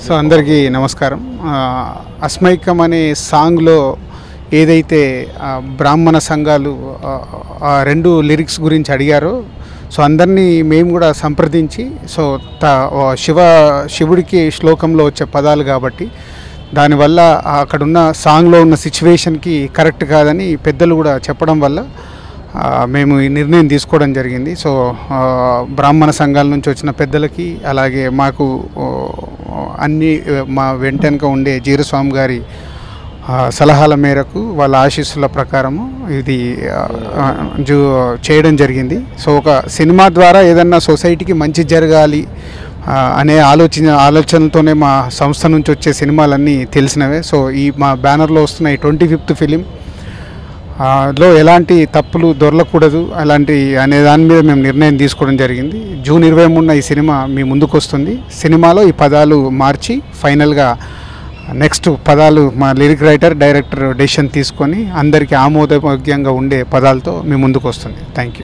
So అందరికీ నమస్కారం. అస్మైకం అనే సాంగ్లో ఏదైతే బ్రాహ్మణ సంఘాలు ఆ, రెండు లిరిక్స్ గురించి అడిగారో సో అందరినీ మేము కూడా సంప్రదించి సో త శివ శివుడికి శ్లోకంలో వచ్చే పదాలు కాబట్టి దానివల్ల అక్కడున్న సాంగ్లో ఉన్న సిచ్యువేషన్కి కరెక్ట్ కాదని పెద్దలు కూడా చెప్పడం వల్ల మేము ఈ నిర్ణయం తీసుకోవడం జరిగింది. సో బ్రాహ్మణ సంఘాల నుంచి వచ్చిన పెద్దలకి అలాగే మాకు అన్ని మా వెంటనక ఉండే జీరస్వామి గారి సలహాల మేరకు వాళ్ళ ఆశీస్సుల ప్రకారము ఇది జూ చేయడం జరిగింది. సో ఒక సినిమా ద్వారా ఏదన్నా సొసైటీకి మంచి జరగాలి అనే ఆలోచన ఆలోచనతోనే మా సంస్థ నుంచి వచ్చే సినిమాలన్నీ తెలిసినవే. సో ఈ మా బ్యానర్లో వస్తున్న ఈ ట్వంటీ ఫిఫ్త్ ఫిలిం లో ఎలాంటి తప్పులు దొరలకూడదు అలాంటి అనే దాని మీద మేము నిర్ణయం తీసుకోవడం జరిగింది. జూన్ ఇరవై మూడున ఈ సినిమా మీ ముందుకు వస్తుంది సినిమాలో ఈ పదాలు మార్చి ఫైనల్గా నెక్స్ట్ పదాలు మా లిరిక్ రైటర్ డైరెక్టర్ డెసిషన్ తీసుకొని అందరికీ ఆమోదయోగ్యంగా ఉండే పదాలతో మీ ముందుకు వస్తుంది థ్యాంక్ యూ